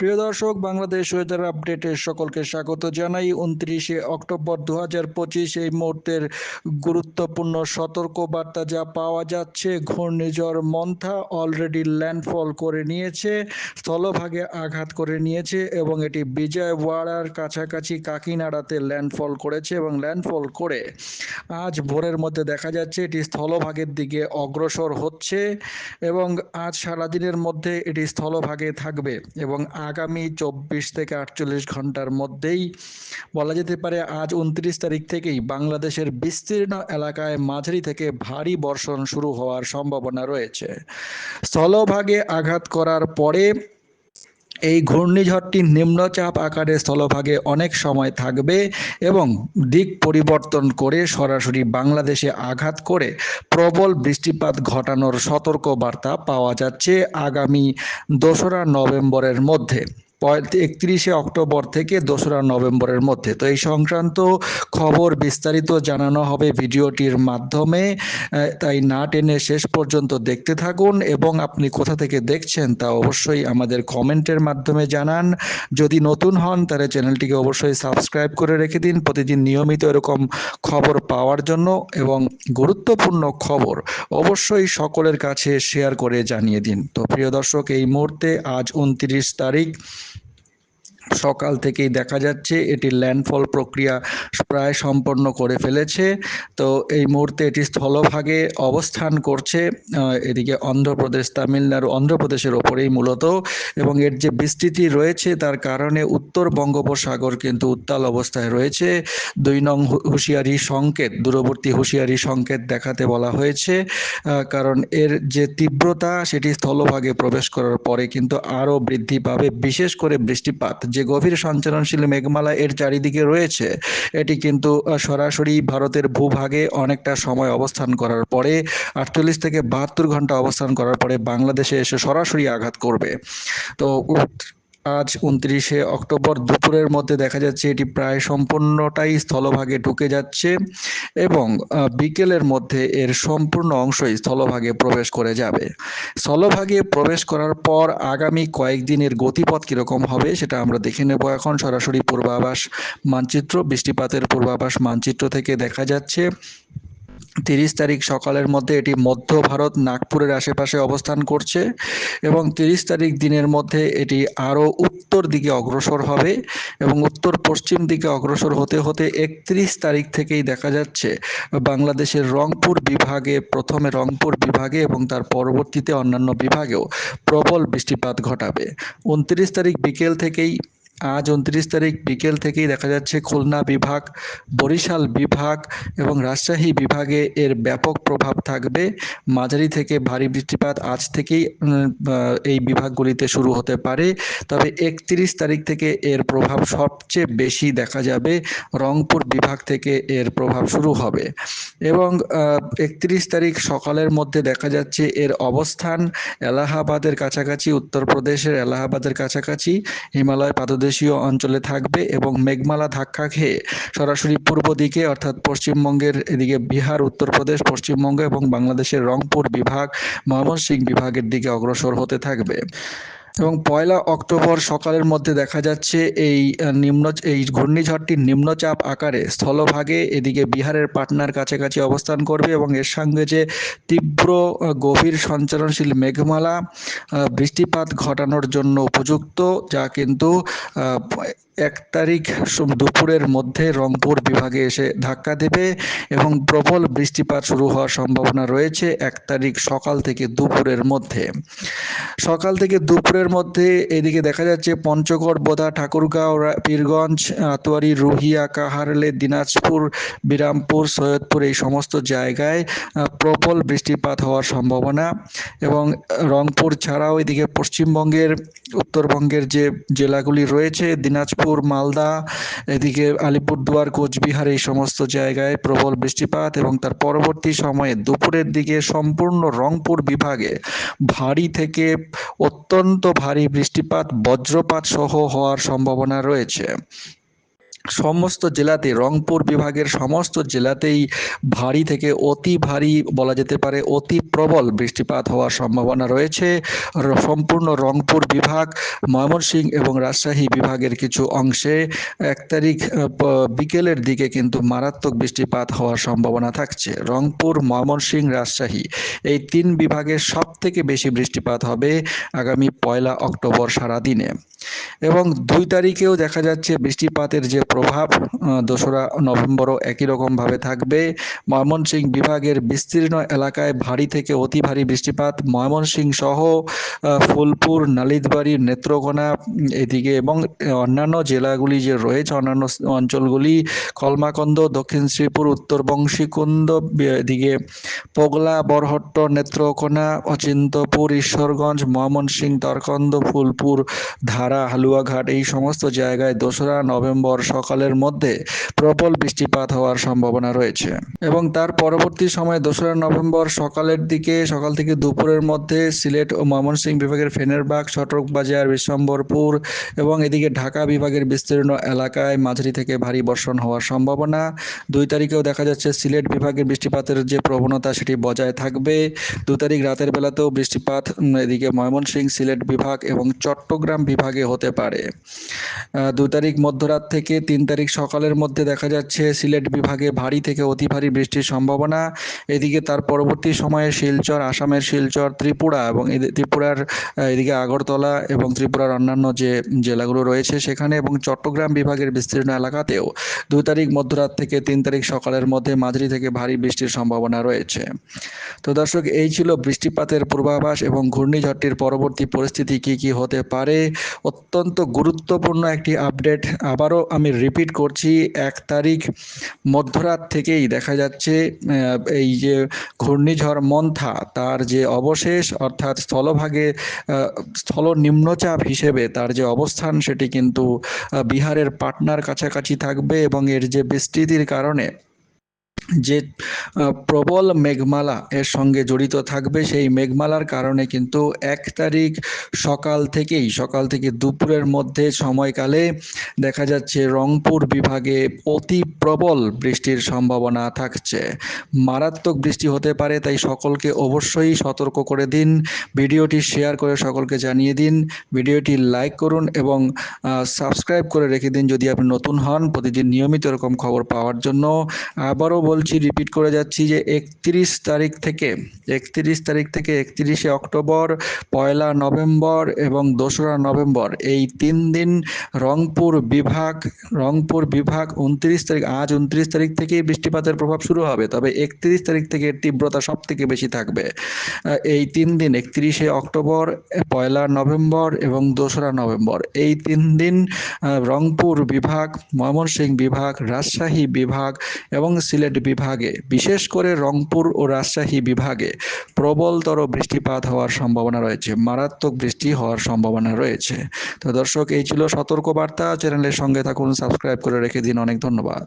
প্রিয় দর্শক, বাংলাদেশ ওয়েদার আপডেটে সকলকে স্বাগত জানাই। উনত্রিশে অক্টোবর দু হাজার পঁচিশ এই মুহূর্তের গুরুত্বপূর্ণ সতর্ক বার্তা যা পাওয়া যাচ্ছে, ঘূর্ণিঝড় মন্থা অলরেডি ল্যান্ডফল করে নিয়েছে, স্থলভাগে আঘাত করে নিয়েছে এবং এটি বিজয়ওয়াড়ার কাছাকাছি কাকিনাড়াতে ল্যান্ডফল করেছে এবং ল্যান্ডফল করে আজ ভোরের মধ্যে দেখা যাচ্ছে এটি স্থলভাগের দিকে অগ্রসর হচ্ছে এবং আজ সারাদিনের মধ্যে এটি স্থলভাগে থাকবে এবং আগামী চব্বিশ থেকে আটচল্লিশ ঘণ্টার মধ্যেই বলা যেতে পারে আজ উনত্রিশ তারিখ থেকেই বাংলাদেশের বিস্তীর্ণ এলাকায় মাঝারি থেকে ভারী বর্ষণ শুরু হওয়ার সম্ভাবনা রয়েছে। স্থলভাগে আঘাত করার পরে এই ঘূর্ণিঝড়টি নিম্নচাপ আকারে স্থলভাগে অনেক সময় থাকবে এবং দিক পরিবর্তন করে সরাসরি বাংলাদেশে আঘাত করে প্রবল বৃষ্টিপাত ঘটানোর সতর্ক বার্তা পাওয়া যাচ্ছে আগামী দোসরা নভেম্বরের মধ্যে। একত্রিশে অক্টোবর থেকে দোসরা নভেম্বরের মধ্যে। তো এই সংক্রান্ত খবর বিস্তারিত জানানো হবে ভিডিওটির মাধ্যমে। তাই না টেনে শেষ পর্যন্ত দেখতে থাকুন এবং আপনি কোথা থেকে দেখছেন তা অবশ্যই আমাদের কমেন্টের মাধ্যমে জানান। যদি নতুন হন তাহলে চ্যানেলটিকে অবশ্যই সাবস্ক্রাইব করে রেখে দিন। প্রতিদিন নিয়মিত এরকম খবর পাওয়ার জন্য এবং গুরুত্বপূর্ণ খবর অবশ্যই সকলের কাছে শেয়ার করে জানিয়ে দিন। তো প্রিয় দর্শক, এই মুহূর্তে আজ উনত্রিশ তারিখ। সকাল থেকেই দেখা যাচ্ছে এটি ল্যান্ডফল প্রক্রিয়া প্রায় সম্পন্ন করে ফেলেছে। তো এই মুহূর্তে এটি স্থলভাগে অবস্থান করছে এদিকে অন্ধ্রপ্রদেশ, তামিলনাড়ু, অন্ধ্রপ্রদেশের ওপরেই মূলত এবং এর যে বিস্তৃতি রয়েছে তার কারণে উত্তর বঙ্গোপসাগর কিন্তু উত্তাল অবস্থায় রয়েছে। দুই নং হুঁশিয়ারি সংকেত, দূরবর্তী হুঁশিয়ারি সংকেত দেখাতে বলা হয়েছে কারণ এর যে তীব্রতা সেটি স্থলভাগে প্রবেশ করার পরে কিন্তু আরও বৃদ্ধি পাবে, বিশেষ করে বৃষ্টিপাত, যে যে গভীর সঞ্চালনশীল মেঘমালা এর চারিদিকে রয়েছে, এটি কিন্তু সরাসরি ভারতের ভূভাগে অনেকটা সময় অবস্থান করার পরে, আটচল্লিশ থেকে বাহাত্তর ঘণ্টা অবস্থান করার পরে বাংলাদেশে এসে সরাসরি আঘাত করবে। তো আজ উনত্রিশে অক্টোবর দুপুরের মধ্যে দেখা যাচ্ছে এটি প্রায় সম্পূর্ণটাই স্থলভাগে ঢুকে যাচ্ছে এবং বিকেলের মধ্যে এর সম্পূর্ণ অংশই স্থলভাগে প্রবেশ করে যাবে। স্থলভাগে প্রবেশ করার পর আগামী কয়েকদিনের গতিপথ কীরকম হবে সেটা আমরা দেখে নেব এখন। সরাসরি পূর্বাভাস মানচিত্র, বৃষ্টিপাতের পূর্বাভাস মানচিত্র থেকে দেখা যাচ্ছে। তিরিশ তারিখ সকালের মধ্যে এটি মধ্য ভারত নাগপুরের আশেপাশে অবস্থান করছে এবং তিরিশ তারিখ দিনের মধ্যে এটি আরও উত্তর দিকে অগ্রসর হবে এবং উত্তর পশ্চিম দিকে অগ্রসর হতে হতে একত্রিশ তারিখ থেকেই দেখা যাচ্ছে বাংলাদেশের রংপুর বিভাগে, প্রথমে রংপুর বিভাগে এবং তার পরবর্তীতে অন্যান্য বিভাগেও প্রবল বৃষ্টিপাত ঘটাবে। উনত্রিশ তারিখ বিকেল থেকেই আজ উনত্রিশ তারিখ বিকেল থেকেই দেখা যাচ্ছে খুলনা বিভাগ, বরিশাল বিভাগ এবং রাজশাহী বিভাগে এর ব্যাপক প্রভাব থাকবে। মাঝারি থেকে ভারী বৃষ্টিপাত আজ থেকেই এই বিভাগগুলিতে শুরু হতে পারে। তবে একত্রিশ তারিখ থেকে এর প্রভাব সবচেয়ে বেশি দেখা যাবে। রংপুর বিভাগ থেকে এর প্রভাব শুরু হবে। এবং একত্রিশ তারিখ সকালের মধ্যে দেখা যাচ্ছে এর অবস্থান এলাহাবাদের কাছাকাছি, উত্তরপ্রদেশের এলাহাবাদের কাছাকাছি, হিমালয় পাদদেশ দেশীয় অঞ্চলে থাকবে এবং মেঘমালা ধাক্কা খেয়ে সরাসরি পূর্ব দিকে, অর্থাৎ পশ্চিমবঙ্গের এদিকে বিহার, উত্তরপ্রদেশ, পশ্চিমবঙ্গ এবং বাংলাদেশের রংপুর বিভাগ, ময়মনসিংহ বিভাগের দিকে অগ্রসর হতে থাকবে। এবং পয়লা অক্টোবর সকালের মধ্যে দেখা যাচ্ছে এই নিম্ন, এই ঘূর্ণিঝড়টি নিম্নচাপ আকারে স্থলভাগে এদিকে বিহারের পাটনার কাছাকাছি অবস্থান করবে এবং এর সঙ্গে যে তীব্র গভীর সঞ্চালনশীল মেঘমালা বৃষ্টিপাত ঘটানোর জন্য উপযুক্ত, যা কিন্তু এক তারিখ দুপুরের মধ্যে রংপুর বিভাগে এসে ধাক্কা দেবে এবং প্রবল বৃষ্টিপাত শুরু হওয়ার সম্ভাবনা রয়েছে এক তারিখ সকাল থেকে দুপুরের মধ্যে। সকাল থেকে দুপুরের মধ্যে এদিকে দেখা যাচ্ছে পঞ্চগড় বোধা ঠাকুরগাঁও পীরগঞ্জ, আতোয়ারি, রুহিয়া, কাহারলে, দিনাজপুর, বিরামপুর, সৈয়দপুর এই সমস্ত জায়গায় প্রবল বৃষ্টিপাত হওয়ার সম্ভাবনা এবং রংপুর ছাড়াও এদিকে পশ্চিমবঙ্গের, উত্তরবঙ্গের যে জেলাগুলি রয়েছে, দিনাজপুর, মালদা, এদিকে আলিপুরদুয়ার, কোচবিহার এই সমস্ত জায়গায় প্রবল বৃষ্টিপাত এবং তার পরবর্তী সময়ে দুপুরের দিকে সম্পূর্ণ রংপুর বিভাগে ভারী থেকে অত্যন্ত ভারী বৃষ্টিপাত বজ্রপাত সহ হওয়ার সম্ভাবনা রয়েছে। সমস্ত জেলাতে, রংপুর বিভাগের সমস্ত জেলাতেই ভারী থেকে অতি ভারী বলা যেতে পারে, অতি প্রবল বৃষ্টিপাত হওয়ার সম্ভাবনা রয়েছে। সম্পূর্ণ রংপুর বিভাগ, ময়মনসিংহ এবং রাজশাহী বিভাগের কিছু অংশে এক তারিখ বিকেলের দিকে কিন্তু মারাত্মক বৃষ্টিপাত হওয়ার সম্ভাবনা থাকছে। রংপুর, ময়মনসিংহ, রাজশাহী এই তিন বিভাগের সব থেকে বেশি বৃষ্টিপাত হবে আগামী পয়লা অক্টোবর সারাদিনে। এবং দুই তারিখেও দেখা যাচ্ছে বৃষ্টিপাতের যে প্রভাব দোসরা নভেম্বরও একই রকমভাবে থাকবে। ময়মনসিংহ বিভাগের বিস্তীর্ণ এলাকায় ভারী থেকে অতি ভারী বৃষ্টিপাত। ময়মনসিংহ সহ ফুলপুর নালিতবাড়ি নেত্রকোনা এদিকে এবং অন্যান্য জেলাগুলি যে রয়েছে, অন্যান্য অঞ্চলগুলি, কলমাকন্দ, দক্ষিণ শ্রীপুর, উত্তর বংশীকুন্দ এদিকে পগলা, বরহট্ট, নেত্রকোনা, অচিন্তপুর, ঈশ্বরগঞ্জ, ময়মনসিংহ, তরকন্দ, ফুলপুর, ধারা, হালুয়াঘাট এই সমস্ত জায়গায় দোসরা নভেম্বর সকালের মধ্যে প্রবল বৃষ্টিপাত হওয়ার সম্ভাবনা রয়েছে। এবং তার পরবর্তী সময়ে দোসরা নভেম্বর সকালের দিকে, সকাল থেকে দুপুরের মধ্যে সিলেট ও ময়মনসিংহ বিভাগের ফেনেরবাগ চট্টবাজার বিশ্বম্বরপুর এবং এদিকে ঢাকা বিভাগের বিস্তীর্ণ এলাকায় মাঝারি থেকে ভারী বর্ষণ হওয়ার সম্ভাবনা। দুই তারিখেও দেখা যাচ্ছে সিলেট বিভাগের বৃষ্টিপাতের যে প্রবণতা সেটি বজায় থাকবে। দু তারিখ রাতের বেলাতেও বৃষ্টিপাত এদিকে ময়মনসিংহ, সিলেট বিভাগ এবং চট্টগ্রাম বিভাগে হতে পারে। দু তারিখ মধ্যরাত থেকে তিন তারিখ সকালের মধ্যে দেখা যাচ্ছে সিলেট বিভাগে ভারী থেকে অতি ভারী বৃষ্টির সম্ভাবনা। এদিকে তার পরবর্তী সময়ে শিলচর, আসামের শিলচর, ত্রিপুরা এবং ত্রিপুরার এদিকে আগরতলা এবং ত্রিপুরার অন্যান্য যে জেলাগুলো রয়েছে সেখানে এবং চট্টগ্রাম বিভাগের বিস্তীর্ণ এলাকাতেও দুই তারিখ মধ্যরাত থেকে তিন তারিখ সকালের মধ্যে মাঝারি থেকে ভারী বৃষ্টির সম্ভাবনা রয়েছে। তো দর্শক, এই ছিল বৃষ্টিপাতের পূর্বাভাস এবং ঘূর্ণিঝড়টির পরবর্তী পরিস্থিতি কি কি হতে পারে? অত্যন্ত গুরুত্বপূর্ণ একটি আপডেট আবারও আমি রিপিট করছি, এক তারিখ মধ্যরাত থেকেই দেখা যাচ্ছে এই যে ঘূর্ণিঝড় মন্থা, তার যে অবশেষ অর্থাৎ স্থলভাগে স্থল নিম্নচাপ হিসেবে তার যে অবস্থান সেটি কিন্তু বিহারের পাটনার কাছাকাছি থাকবে এবং এর যে বিস্তৃতির কারণে যে প্রবল মেঘমালা এর সঙ্গে জড়িত থাকবে, সেই মেঘমালার কারণে কিন্তু এক তারিখ সকাল থেকেই, সকাল থেকে দুপুরের মধ্যে সময়কালে দেখা যাচ্ছে রংপুর বিভাগে অতি প্রবল বৃষ্টির সম্ভাবনা থাকছে। মারাত্মক বৃষ্টি হতে পারে, তাই সকলকে অবশ্যই সতর্ক করে দিন। ভিডিওটি শেয়ার করে সকলকে জানিয়ে দিন। ভিডিওটি লাইক করুন এবং সাবস্ক্রাইব করে রেখে দিন যদি আপনি নতুন হন প্রতিদিন নিয়মিত এরকম খবর পাওয়ার জন্য। আবারও বলছি রিপিট করে যাচ্ছি যে একত্রিশ তারিখ থেকে, একত্রিশ তারিখ থেকে একত্রিশে অক্টোবর, পয়লা নভেম্বর এবং দোসরা নভেম্বর, এই তিন দিন রংপুর বিভাগ রংপুর বিভাগ উনত্রিশ তারিখ, আজ উনত্রিশ তারিখ থেকেই বৃষ্টিপাতের প্রভাব শুরু হবে, তবে একত্রিশ তারিখ থেকে তীব্রতা সব থেকে বেশি থাকবে। এই তিন দিন, একত্রিশে অক্টোবর, পয়লা নভেম্বর এবং দোসরা নভেম্বর, এই তিন দিন রংপুর বিভাগ, ময়মনসিংহ বিভাগ, রাজশাহী বিভাগ এবং সিলেট বিভাগে, বিশেষ করে রংপুর ও রাজশাহী বিভাগে প্রবলতর বৃষ্টিপাত হওয়ার সম্ভাবনা রয়েছে, মারাত্মক বৃষ্টি হওয়ার সম্ভাবনা রয়েছে। তো দর্শক, এই ছিল সতর্কবার্তা, চ্যানেলের সঙ্গে থাকুন, সাবস্ক্রাইব করে রেখে দিন, অনেক ধন্যবাদ।